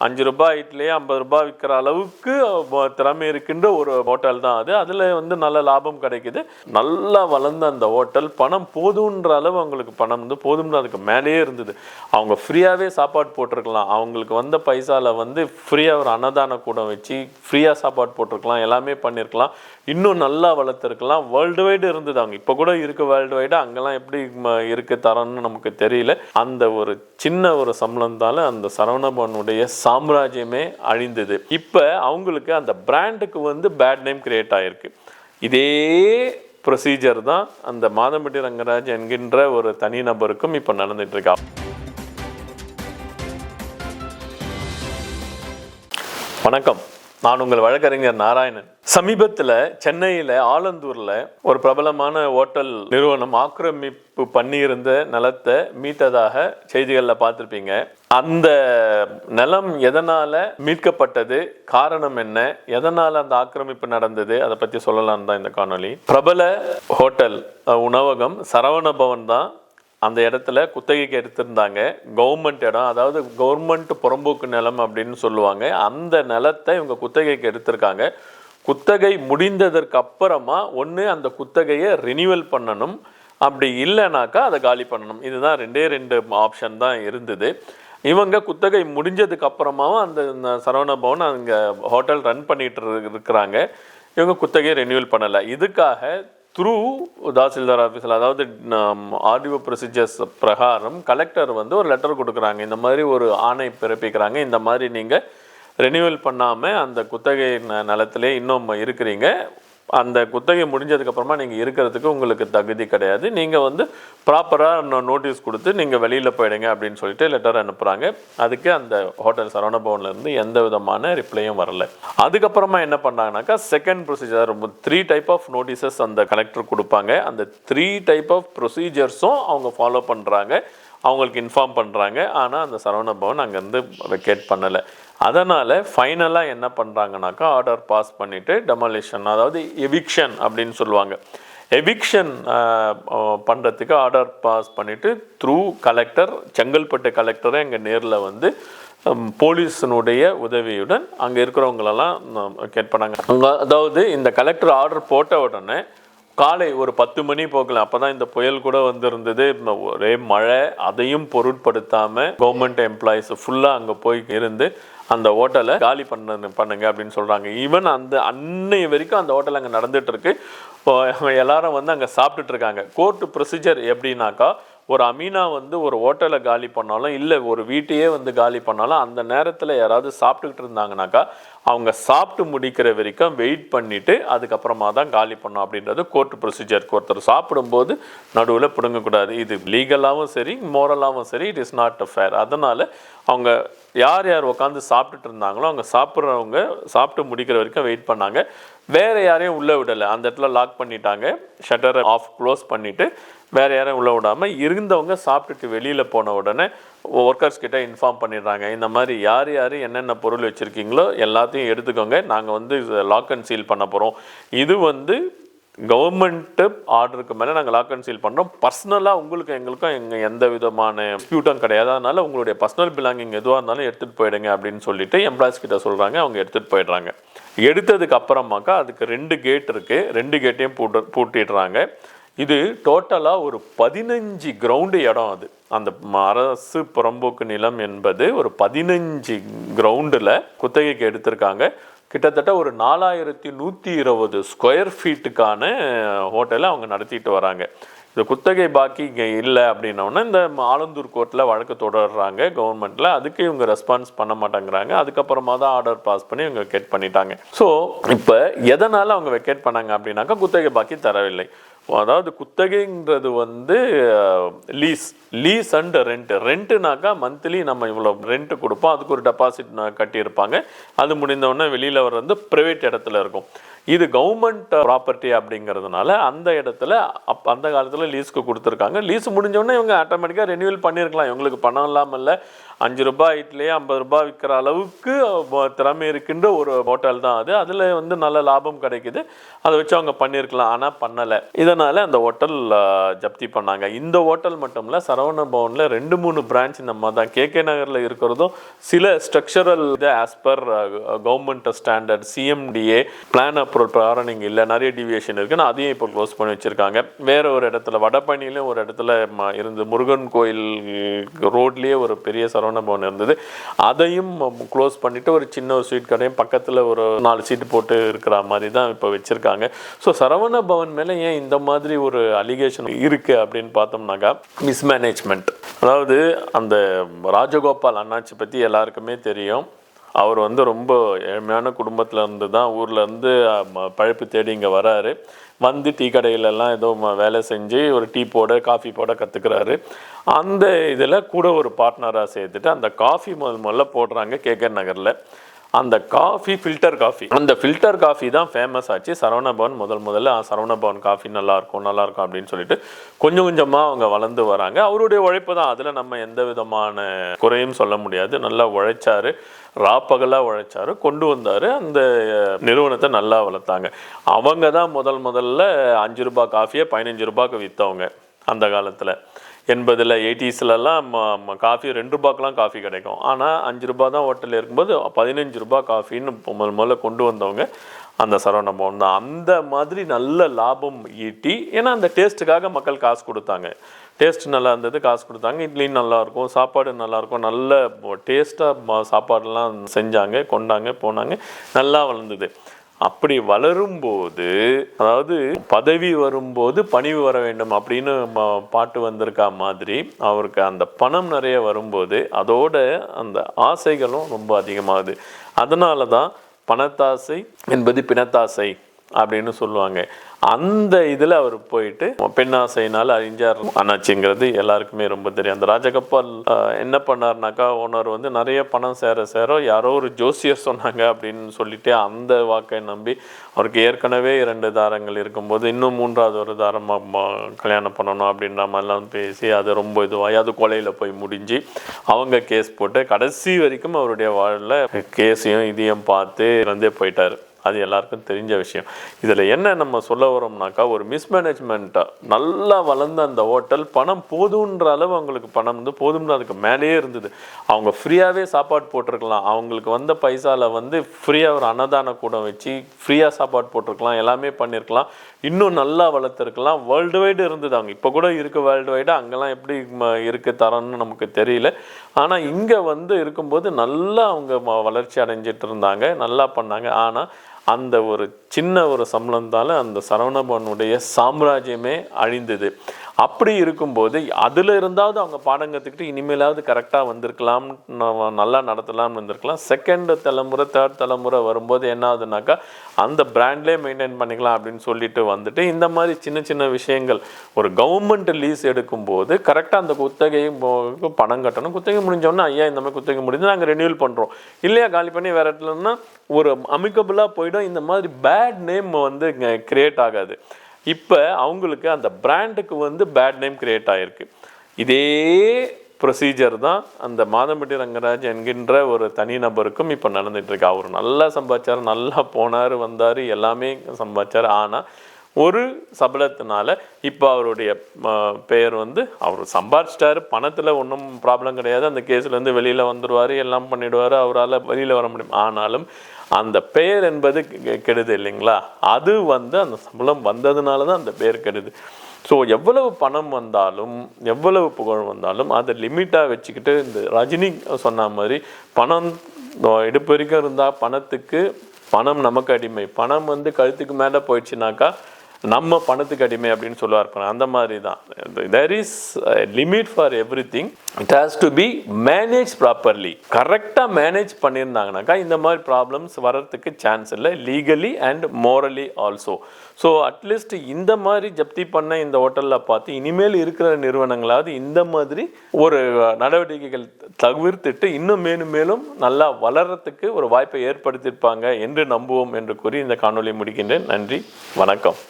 அஞ்சு ரூபாய் இட்லியே ஐம்பது ரூபாய் விற்கிற அளவுக்கு திறமை இருக்கின்ற ஒரு ஹோட்டல் தான் அது. அதில் வந்து நல்ல லாபம் கிடைக்குது. நல்லா வளர்ந்த அந்த ஹோட்டல் பணம் போதுன்ற அளவு அவங்களுக்கு பணம் வந்து போதும்னு அதுக்கு மேலேயே இருந்தது. அவங்க ஃப்ரீயாகவே சாப்பாடு போட்டிருக்கலாம். அவங்களுக்கு வந்த பைசாவில் வந்து ஃப்ரீயாக ஒரு அன்னதான கூடம் வச்சு ஃப்ரீயாக சாப்பாடு போட்டிருக்கலாம். எல்லாமே பண்ணியிருக்கலாம் இன்னும் நல்லா வளர்த்துருக்கலாம். வேர்ல்டு வைடு இருந்தது அவங்க. இப்போ கூட இருக்குது வேர்ல்டு வைடு அங்கெல்லாம் எப்படி ம- இருக்கு தரம்னு நமக்கு தெரியல. அந்த ஒரு சின்ன ஒரு சம்பளத்தால அந்த சரவணபவனுடைய சாம்ராஜ்யமே அழிந்தது. இப்போ அவங்களுக்கு அந்த பிராண்டுக்கு வந்து பேட் நேம் கிரியேட் ஆகிருக்கு இதே ப்ரொசீஜர் தான் அந்த மாதம்பட்டி ரங்கராஜ் என்கின்ற ஒரு தனி நபருக்கும் இப்போ நடந்துட்டு வணக்கம். நான் உங்கள் வழக்கறிஞர் நாராயணன். சமீபத்தில் சென்னையில் ஆலந்தூரில் ஒரு பிரபலமான ஓட்டல் நிறுவனம் ஆக்கிரமிப்பு பண்ணியிருந்த நிலத்தை மீட்டதாக செய்திகளில் பார்த்துருப்பீங்க. அந்த நிலம் எதனால் மீட்கப்பட்டது? காரணம் என்ன? எதனால் அந்த ஆக்கிரமிப்பு நடந்தது? அதை பற்றி சொல்லலாம் தான் இந்த காணொளி. பிரபல ஹோட்டல் உணவகம் சரவண பவன் தான் அந்த இடத்துல குத்தகைக்கு எடுத்திருந்தாங்க. கவர்மெண்ட் இடம் அதாவது கவர்மெண்ட் புறம்போக்கு நிலம் அப்படின்னு சொல்லுவாங்க. அந்த நிலத்தை இவங்க குத்தகைக்கு எடுத்திருக்காங்க. குத்தகை முடிந்ததற்கு அப்புறமா ஒன்று அந்த குத்தகையை ரினியூவல் பண்ணணும். அப்படி இல்லைனாக்கா அதை காலி பண்ணணும். இதுதான் ரெண்டே ரெண்டு ஆப்ஷன் தான் இருந்தது. இவங்க குத்தகை முடிஞ்சதுக்கு அப்புறமாவும் அந்த இந்த சரவண பவன் அங்கே ஹோட்டல் ரன் பண்ணிட்டு இருக்கிறாங்க. இவங்க குத்தகையை ரெனியூவல் பண்ணலை. இதுக்காக த்ரூ தாசில்தார் ஆஃபீஸில் அதாவது ஆர்டிஓ ப்ரொசீஜர்ஸ் பிரகாரம் கலெக்டர் வந்து ஒரு லெட்டர் கொடுக்குறாங்க. இந்த மாதிரி ஒரு ஆணை பிறப்பிக்கிறாங்க. இந்த மாதிரி நீங்கள் ரெனியூவல் பண்ணாமல் அந்த குத்தகை ந- நிலத்திலே இன்னும் இருக்கிறீங்க. அந்த குத்தகை முடிஞ்சதுக்கப்புறமா நீங்கள் இருக்கிறதுக்கு உங்களுக்கு தகுதி கிடையாது. நீங்கள் வந்து ப்ராப்பராக நோட்டீஸ் கொடுத்து நீங்கள் வெளியில் போயிடுங்க அப்படின்னு சொல்லிட்டு லெட்டர் அனுப்புகிறாங்க அதுக்கு அந்த ஹோட்டல் சரவணபவன்லேருந்து எந்த விதமான ரிப்ளையும் வரல. அதுக்கப்புறமா என்ன பண்ணாங்கனாக்கா செகண்ட் ப்ரொசீஜர் ரொம்ப த்ரீ டைப் ஆஃப் நோட்டீசஸ் அந்த கலெக்டர் கொடுப்பாங்க. அந்த த்ரீ டைப் ஆஃப் ப்ரொசீஜர்ஸும் அவங்க ஃபாலோ பண்ணுறாங்க அவங்களுக்கு இன்ஃபார்ம் பண்ணுறாங்க ஆனால் அந்த சரவண பவன் அங்கேருந்து வெக்கேட் பண்ணலை. அதனால் ஃபைனலாக என்ன பண்ணுறாங்கனாக்கா ஆர்டர் பாஸ் பண்ணிவிட்டு டெமாலிஷன் அதாவது எவிக்ஷன் அப்படின்னு சொல்லுவாங்க. எவிக்ஷன் பண்ணுறதுக்கு ஆர்டர் பாஸ் பண்ணிவிட்டு த்ரூ கலெக்டர் செங்கல்பட்டு கலெக்டரை அங்கே நேரில் வந்து போலீஸினுடைய உதவியுடன் அங்கே இருக்கிறவங்களெல்லாம் கேட்பாங்க அங்கே அதாவது இந்த கலெக்டர் ஆர்டர் போட்ட உடனே காலை ஒரு பத்து மணி போக்கலாம். அப்போ தான் இந்த புயல் கூட வந்திருந்தது. ஒரே மழை அதையும் பொருட்படுத்தாமல் கவர்மெண்ட் எம்ப்ளாயிஸ் ஃபுல்லாக அங்கே போய் இருந்து அந்த ஹோட்டலை காலி பண்ண பண்ணுங்க அப்படின்னு சொல்கிறாங்க ஈவன் அந்த அன்னை வரைக்கும் அந்த ஹோட்டல் அங்கே நடந்துகிட்ருக்கு இப்போ எல்லாரும் வந்து அங்கே சாப்பிட்டுட்டு இருக்காங்க. கோர்ட்டு ப்ரொசீஜர் எப்படின்னாக்கா ஒரு அமீனா வந்து ஒரு ஹோட்டலை காலி பண்ணாலும் இல்லை ஒரு வீட்டையே வந்து காலி பண்ணாலும் அந்த நேரத்தில் யாராவது சாப்பிட்டுக்கிட்டு இருந்தாங்கனாக்கா அவங்க சாப்பிட்டு முடிக்கிற வரைக்கும் வெயிட் பண்ணிவிட்டு அதுக்கப்புறமா தான் காலி பண்ணோம் அப்படின்றது கோர்ட் ப்ரொசீஜருக்கு ஒருத்தர் சாப்பிடும்போது நடுவில் பிடுங்கக்கூடாது. இது லீகலாகவும் சரி மோரலாகவும் சரி இட் இஸ் நாட் ஃபேர் அதனால் அவங்க யார் யார் உட்காந்து சாப்பிட்டுட்டு இருந்தாங்களோ அவங்க சாப்பிட்றவங்க சாப்பிட்டு முடிக்கிற வரைக்கும் வெயிட் பண்ணாங்க. வேறு யாரையும் உள்ளே விடலை. அந்த இடத்துல லாக் பண்ணிட்டாங்க. ஷட்டரை ஆஃப் க்ளோஸ் பண்ணிவிட்டு வேறு யாரையும் உள்ள விடாமல் இருந்தவங்க சாப்பிட்டுட்டு வெளியில் போன உடனே ஒர்க்கர்ஸ் கிட்டே இன்ஃபார்ம் பண்ணிடுறாங்க. இந்த மாதிரி யார் யார் என்னென்ன பொருள் வச்சுருக்கீங்களோ எல்லாத்தையும் எடுத்துக்கோங்க. நாங்கள் வந்து லாக் அண்ட் சீல் பண்ண போகிறோம் இது வந்து கவர்மெண்ட்டு ஆர்டருக்கு மேலே நாங்கள் லாக் அண்ட் சீல் பண்ணுறோம் பர்சனலாக உங்களுக்கு எங்களுக்கும் எங்கள் எந்த விதமான டிஸ்பியூட்டும் கிடையாது. அதனால் உங்களுடைய பர்சனல் பிலாங்கிங் எதுவாக இருந்தாலும் எடுத்துகிட்டு போயிடுங்க அப்படின்னு சொல்லிட்டு எம்ப்ளாய்ஸ் கிட்ட சொல்கிறாங்க அவங்க எடுத்துகிட்டு போயிடுறாங்க. எடுத்ததுக்கு அப்புறமாக்கா அதுக்கு ரெண்டு கேட் இருக்குது ரெண்டு கேட்டையும் பூட்டு பூட்டிடுறாங்க. இது டோட்டலாக ஒரு பதினஞ்சு கிரவுண்டு இடம் அது. அந்த ம- அரசு புறம்போக்கு நிலம் என்பது ஒரு பதினஞ்சு கிரவுண்டில் குத்தகைக்கு எடுத்திருக்காங்க. கிட்டத்தட்ட ஒரு நாலாயிரத்தி நூற்றி இருபது ஸ்கொயர் ஃபீட்டுக்கான ஹோட்டலை அவங்க நடத்திட்டு வராங்க. இந்த குத்தகை பாக்கி இங்கே இல்லை அப்படின்னோடனே இந்த ஆலந்தூர் கோர்ட்டில் வழக்கு தொடர்றாங்க கவர்மெண்ட்டில் அதுக்கு இவங்க ரெஸ்பான்ஸ் பண்ண மாட்டேங்கிறாங்க. அதுக்கப்புறமா தான் ஆர்டர் பாஸ் பண்ணி இவங்க வெக்கேட் பண்ணிட்டாங்க. ஸோ இப்போ எதனால் அவங்க வெக்கேட் பண்ணாங்க அப்படின்னாக்கா குத்தகை பாக்கி தரவில்லை. அதாவது குத்தகைன்றது வந்து லீஸ் லீஸ் அண்ட் ரெண்ட் ரெண்ட்டுனாக்கா மந்த்லி நம்ம இவ்வளோ ரெண்ட் கொடுப்போம். அதுக்கு ஒரு டெபாசிட் கட்டியிருப்பாங்க. அது முடிந்தவுடனே வெளியில் வர்றது வந்து ப்ரைவேட் இடத்துல இருக்கும். இது கவர்மெண்ட் ப்ராப்பர்ட்டி அப்படிங்கிறதுனால அந்த இடத்துல அப் அந்த காலத்தில் லீஸ்க்கு கொடுத்துருக்காங்க. லீஸ் முடிஞ்சோடனே இவங்க ஆட்டோமேட்டிக்காக ரெனியூவல் பண்ணியிருக்கலாம் இவங்களுக்கு பணம் இல்லாமல் இல்லை. அஞ்சு ரூபாய் இட்லியே ஐம்பது ரூபாய் விற்கிற அளவுக்கு திறமை இருக்கின்ற ஒரு ஹோட்டல் தான் அது. அதில் வந்து நல்ல லாபம் கிடைக்குது. அதை வச்சு அவங்க பண்ணியிருக்கலாம் ஆனால் பண்ணலை. இதனால் அந்த ஹோட்டல் ஜப்தி பண்ணாங்க. இந்த ஹோட்டல் மட்டும் இல்லை சரவண பவனில் ரெண்டு மூணு பிரான்ச் நம்ம தான். கேகே நகரில் இருக்கிறதும் சில ஸ்ட்ரக்சரல் இது as per government standard CMDA plan approval பிரகாரம் நீங்கள் இல்லை நிறைய டிவியேஷன் இருக்குன்னு அதையும் இப்போ க்ளோஸ் பண்ணி வச்சுருக்காங்க. வேறு ஒரு இடத்துல வடபழனியிலும் ஒரு இடத்துல ம- இருந்து முருகன் கோயில் ரோட்லேயே ஒரு பெரிய சரவண பவன் இருந்தது. அதையும் க்ளோஸ் பண்ணிவிட்டு ஒரு சின்ன ஒரு ஸ்வீட் கடையும் பக்கத்தில் ஒரு நாலு சீட்டு போட்டு இருக்கிற மாதிரி தான் இப்போ வச்சுருக்காங்க. ஸோ சரவண பவன் மேலே ஏன் இந்த மாதிரி ஒரு அலிகேஷன் இருக்குது அப்படின்னு பார்த்தோம்னாக்கா மிஸ்மேனேஜ்மெண்ட் அதாவது அந்த ராஜகோபால் அண்ணாச்சி பற்றி எல்லாருக்குமே தெரியும். அவர் வந்து ரொம்ப ஏழ்மையான குடும்பத்திலேருந்து தான் ஊர்லேருந்து இருந்து ம- தேடி இங்கே வராரு. வந்து டீ கடையிலலாம் ஏதோ வேலை செஞ்சு ஒரு டீ போட காஃபி போட கற்றுக்கிறாரு அந்த இதில் கூட ஒரு பார்ட்னராக சேர்த்துட்டு அந்த காஃபி முதல் முதல்ல போடுறாங்க கேகர் நகரில். அந்த காஃபி ஃபில்டர் காஃபி. அந்த ஃபில்டர் காஃபி தான் ஃபேமஸ் ஆச்சு. சரவணபவன் முதல் முதல்ல சரவணபவன் காஃபி நல்லா இருக்கும் நல்லா இருக்கும் அப்படின்னு சொல்லிட்டு கொஞ்சம் கொஞ்சமாக அவங்க வளர்ந்து வராங்க. அவருடைய உழைப்பு தான். அதில் நம்ம எந்த விதமான குறையும் சொல்ல முடியாது. நல்லா உழைச்சாரு. ராப்பகலாக உழைச்சாரு. கொண்டு வந்தார். அந்த நிறுவனத்தை நல்லா வளர்த்தாங்க. அவங்க தான் முதல் முதல்ல அஞ்சு ரூபாய் காஃபியை பதினஞ்சு ரூபாய்க்கு விற்றவங்க அந்த காலத்தில். எண்பதில் எயிட்டிஸ்லலாம் காஃபி ரெண்டு ரூபாய்க்கெலாம் காஃபி கிடைக்கும். ஆனால் அஞ்சு ரூபா தான் ஹோட்டலில் இருக்கும்போது பதினஞ்சு ரூபா காஃபின்னு முதல் முதல்ல கொண்டு வந்தவங்க அந்த சரவண பவன் தான். அந்த மாதிரி நல்ல லாபம் ஈட்டி ஏன்னா அந்த டேஸ்ட்டுக்காக மக்கள் காசு கொடுத்தாங்க. டேஸ்ட் நல்லா இருந்தது காசு கொடுத்தாங்க. இட்லியும் நல்லாயிருக்கும் சாப்பாடு நல்லாயிருக்கும் நல்ல டேஸ்ட்டாக சாப்பாடெல்லாம் செஞ்சாங்க கொண்டாங்க போனாங்க. நல்லா வளர்ந்தது. அப்படி வளரும்போது அதாவது பதவி வரும்போது பணிவு வர வேண்டும் அப்படின்னு பாட்டு வந்திருக்கா மாதிரி அவருக்கு அந்த பணம் நிறைய வரும்போது அதோட அந்த ஆசைகளும் ரொம்ப அதிகமாகுது. அதனால தான் பணத்தாசை என்பது பிணத்தாசை அப்படின்னு சொல்லுவாங்க. அந்த இதில் அவர் போயிட்டு பெண்ணாசையினால் அழிஞ்சார் அண்ணாச்சிங்கிறது எல்லாருக்குமே ரொம்ப தெரியும். அந்த ராஜகப்பால் என்ன பண்ணார்னாக்கா ஓனர் வந்து நிறைய பணம் சேர சேர யாரோ ஒரு ஜோசியர் சொன்னாங்க அப்படின்னு சொல்லிட்டு அந்த வாக்கை நம்பி அவருக்கு ஏற்கனவே இரண்டு தாரங்கள் இருக்கும்போது இன்னும் மூன்றாவது ஒரு தாரமாக ம- கல்யாணம் பண்ணணும் அப்படின்ற மாதிரிலாம் பேசி அது ரொம்ப இதுவாகி அது கொலையில் போய் முடிஞ்சு அவங்க கேஸ் போட்டு கடைசி வரைக்கும் அவருடைய வாழ்வில் கேஸையும் இதையும் பார்த்து இறந்தே போயிட்டார். அது எல்லாருக்கும் தெரிஞ்ச விஷயம். இதில் என்ன நம்ம சொல்ல வரோம்னாக்கா ஒரு மிஸ்மேனேஜ்மெண்ட்டாக நல்லா வளர்ந்த அந்த ஹோட்டல் பணம் போதுன்ற அளவு அவங்களுக்கு பணம் வந்து போதும்னு அதுக்கு மேலேயே இருந்தது. அவங்க ஃப்ரீயாகவே சாப்பாடு போட்டிருக்கலாம். அவங்களுக்கு வந்த பைசாவில் வந்து ஃப்ரீயாக ஒரு அன்னதான கூடம் வச்சு ஃப்ரீயாக சாப்பாடு போட்டிருக்கலாம். எல்லாமே பண்ணியிருக்கலாம் இன்னும் நல்லா வளர்த்துருக்கலாம். வேர்ல்டு வைடு இருந்தது அவங்க. இப்போ கூட இருக்குது வேர்ல்டு வைடு அங்கெல்லாம் எப்படி ம- இருக்கு தரம்னு நமக்கு தெரியல. ஆனால் இங்கே வந்து இருக்கும்போது நல்லா அவங்க ம- வளர்ச்சி அடைஞ்சிட்டு இருந்தாங்க. நல்லா பண்ணாங்க. ஆனால் அந்த ஒரு சின்ன ஒரு சம்பளந்தால் அந்த சரவணபவனுடைய சாம்ராஜ்யமே அழிந்தது. அப்படி இருக்கும்போது அதில் இருந்தாவது அவங்க பாடம் கற்றுக்கிட்டு இனிமேலாவது கரெக்டாக வந்திருக்கலாம் நல்லா நடத்தலாம்னு வந்திருக்கலாம். செகண்ட் தலைமுறை தேர்ட் தலைமுறை வரும்போது என்ன ஆகுதுனாக்கா அந்த பிராண்ட்லேயே மெயின்டைன் பண்ணிக்கலாம் அப்படின்னு சொல்லிட்டு வந்துட்டு இந்த மாதிரி சின்ன சின்ன விஷயங்கள் ஒரு கவர்மெண்ட் லீஸ் எடுக்கும்போது கரெக்டாக அந்த குத்தகையும் பணம் கட்டணும். குத்தகை முடிஞ்சோன்னா ஐயா இந்த மாதிரி குத்தகை முடிஞ்சு நாங்கள் ரெனியூல் பண்ணுறோம் இல்லையா காலி பண்ணி வேறு இடத்துலன்னா ஒரு அமிக்கபிளாக போயிடும். இந்த மாதிரி பேட் நேம் வந்து கிரியேட் ஆகாது. இப்போ அவங்களுக்கு அந்த பிராண்டுக்கு வந்து பேட் நேம் கிரியேட் ஆகிருக்கு இதே ப்ரொசீஜர் தான் அந்த மாதம்பட்டி ரங்கராஜ் என்கின்ற ஒரு தனிநபருக்கும் இப்போ நடந்துகிட்ருக்கு அவர் நல்லா சம்பாதிச்சார் நல்லா போனார் வந்தார் எல்லாமே சம்பாதிச்சார். ஆனால் ஒரு சபலத்தினால இப்போ அவருடைய பெயர் வந்து அவர் சம்பாரிச்சிட்டாரு. பணத்தில் ஒன்றும் ப்ராப்ளம் கிடையாது. அந்த கேஸ்லேருந்து வெளியில் வந்துடுவார் எல்லாம் பண்ணிடுவார். அவரால் வெளியில் வர முடியும். ஆனாலும் அந்த பெயர் என்பது கெ- கெடுது இல்லைங்களா? அது வந்து அந்த சம்பளம் வந்ததுனால தான் அந்த பெயர் கெடுது. ஸோ எவ்வளவு பணம் வந்தாலும் எவ்வளவு புகழ் வந்தாலும் அதை லிமிட்டாக வச்சுக்கிட்டு இந்த ரஜினி சொன்ன மாதிரி பணம் அஹ், இடுப்பு வரைக்கும் இருந்தால் பணத்துக்கு பணம் நமக்கு அடிமை. பணம் வந்து கழுத்துக்கு மேலே போயிடுச்சுனாக்கா நம்ம பணத்துக்கு அடிமை அப்படின்னு சொல்லுவார் அந்த மாதிரி தான் there is limit for everything it has to be manage properly கரெக்டாக மேனேஜ் பண்ணியிருந்தாங்கனாக்கா இந்த மாதிரி ப்ராப்ளம்ஸ் வர்றதுக்கு சான்ஸ் இல்லை legally and morally also so at least இந்த மாதிரி ஜப்தி பண்ண இந்த ஹோட்டலில் பார்த்து இனிமேல் இருக்கிற நிறுவனங்களாவது இந்த மாதிரி ஒரு நடவடிக்கைகள் தவிர்த்துட்டு இன்னும் மேலும் மேலும் நல்லா வளர்கிறதுக்கு ஒரு வாய்ப்பை ஏற்படுத்தியிருப்பாங்க என்று நம்புவோம் என்று கூறி இந்த காணொலியை முடிக்கின்றேன். நன்றி வணக்கம்.